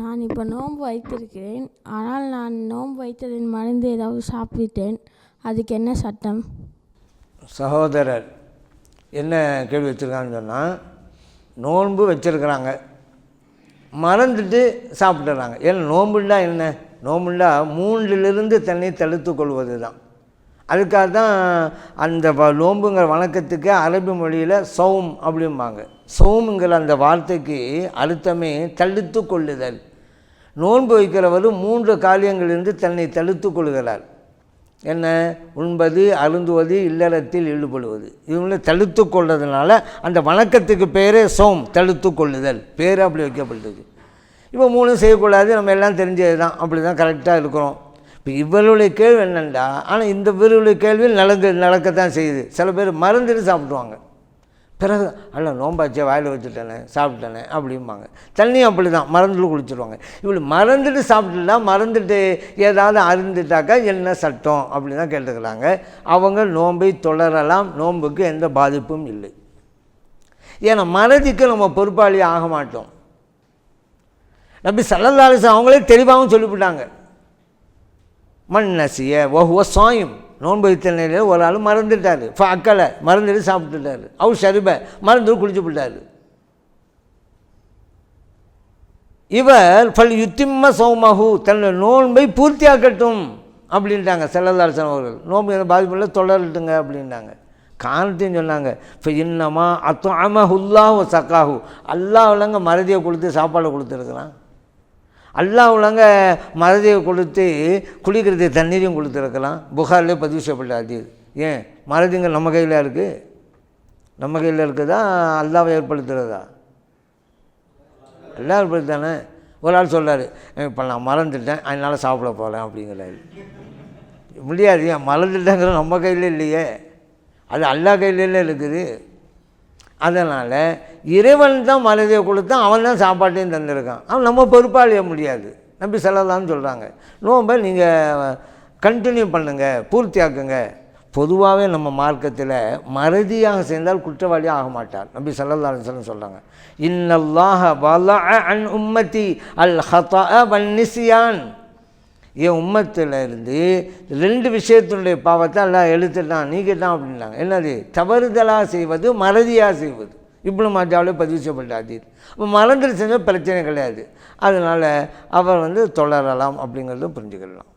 நான் இப்போ நோன்பு வைத்திருக்கிறேன். ஆனால் நான் நோன்பு வைத்ததின் மருந்து ஏதாவது சாப்பிட்டேன். அதுக்கு என்ன சட்டம்? சகோதரர் என்ன கேள்வி வச்சுருக்கான்னு சொன்னால் நோன்பு வச்சுருக்குறாங்க. மறந்துட்டு சாப்பிட்டுறாங்க. ஏன்னா நோன்புண்டா என்ன? நோன்புண்டா மூன்றிலிருந்து தண்ணி தடுத்து கொள்வது தான் அதுக்காக தான் அந்த வ- நோன்புங்கிற வணக்கத்துக்கு அரபி மொழியில் சௌம் அப்படிம்பாங்க. சௌமுங்கிற அந்த வார்த்தைக்கு அழுத்தமே தடுத்து கொள்ளுதல். நோன்பு வைக்கிறவர் மூன்று காரியங்களிலிருந்து தன்னை தடுத்து கொள்கிறார். என்ன? உண்பது அருந்துவது இல்லறத்தில் ஈடுபடுவது. இவங்கள தடுத்து கொள்றதுனால அந்த வணக்கத்துக்கு பேரே சோம் தடுத்து கொள்ளுதல். பேர் அப்படி வைக்கப்பட்டது இப்போ மூணும் செய்யக்கூடாது நம்ம எல்லாம் தெரிஞ்சது தான் அப்படி தான் கரெக்டாக இருக்கிறோம். இப்போ இவருடைய கேள்வி என்னென்னா ஆனால் இந்த பேருடைய கேள்வியில் நடக்க நடக்கத்தான் செய்யுது. சில பேர் மறந்துட்டு சாப்பிடுவாங்க பிறகு அல்ல நோம்பாச்சே வாயில் வச்சுட்டேனே சாப்பிட்டேனே அப்படிம்பாங்க. தண்ணியும் அப்படி தான் மறந்துட்டு குளிச்சுருவாங்க. இப்படி மறந்துட்டு சாப்பிட்டுட்டா மறந்துட்டு ஏதாவது அருந்துட்டாக்கா என்ன சட்டம் அப்படி தான் கேட்டுக்கிறாங்க. அவங்க நோன்பை தொடரலாம் நோன்புக்கு எந்த பாதிப்பும் இல்லை. ஏன்னா மறதிக்கு நம்ம பொறுப்பாளி ஆக மாட்டோம். நம்பி சல்லல்லாலிசம் அவங்களே தெளிவாகவும் சொல்லிவிட்டாங்க. மண்ணசிய ஒஹுவ சாயும். நோன்பு வைத்த நிலையில் ஒரு ஆள் மறந்துட்டார். அக்கலை மறந்துட்டு சாப்பிட்டுட்டாரு. அவர் ஷரிப மறந்து குளிச்சு விட்டார் இவர் பல் யுத்திம்ம சௌமகு தன்னுடைய நோன்பை பூர்த்தியாக்கட்டும் அப்படின்ட்டாங்க செல்லதாரசன் அவர்கள். நோன்பு எந்த பாதிப்பு இல்லை தொடரட்டுங்க அப்படின்ட்டாங்க. காரணத்தையும் சொன்னாங்க இப்போ இன்னமா அத்தோ அமஹுல்லாஹு சக்காஹு அல்லாஹ் உள்ளங்க மறதியை கொடுத்து சாப்பாடு கொடுத்துருக்குறான். அல்லாஹ் உள்ளங்க மறதியை கொடுத்து குளிக்கிறதுக்கு தண்ணீரையும் கொடுத்துருக்கலாம். புகார்லேயே பதிவு செய்யப்பட்ட ஏன்? மறதிங்க நம்ம கையில் இருக்குது நம்ம கையில் இருக்குதா? அல்லாவை ஏற்படுத்துகிறதா எல்லாம் ஏற்படுத்தானே? ஒரு ஆள் சொல்றாரு இப்போ நான் மறந்துட்டேன். அதனால் சாப்பிட போகிறேன் அப்படிங்கிறாரு. முடியாது. ஏன்? மறந்துட்டேங்கிற நம்ம கையில் இல்லையே. அது அல்லா கையிலே இருக்குது. அதனால் இறைவன் தான் மறதியை கொடுத்தான் அவன் தான் சாப்பாட்டையும் தந்திருக்கான். அவன் நம்ம பொறுப்பாளிய முடியாது. நம்பி செல்லலாம்னு சொல்கிறாங்க நோம்பை நீங்கள் கண்டினியூ பண்ணுங்கள் பூர்த்தியாக்குங்க. பொதுவாகவே நம்ம மார்க்கத்தில் மறதியாக சேர்ந்தால் குற்றவாளி ஆக மாட்டார். நம்பி சல்லல்லாஹு சொல்லி சொல்கிறாங்க இன்னல்லாஹ வலஅ அன் உம்மதி அல் ஹதா வன் நிஸ்யான் என் உம்மத்தில் இருந்து ரெண்டு விஷயத்தினுடைய பாவத்தை எல்லாம் எழுத்துட்டான் நீக்கிட்டான் அப்படின்னாங்க. என்னது? தவறுதலாக செய்வது மறதியாக செய்வது. இப்படி மாஜாவில் பதிவு செய்யப்பட்ட அதீத் அப்போ மறந்துட்டு செஞ்சால் பிரச்சனை கிடையாது. அதனால் அவர் வந்து தொடரலாம் அப்படிங்கிறத புரிஞ்சுக்கலாம்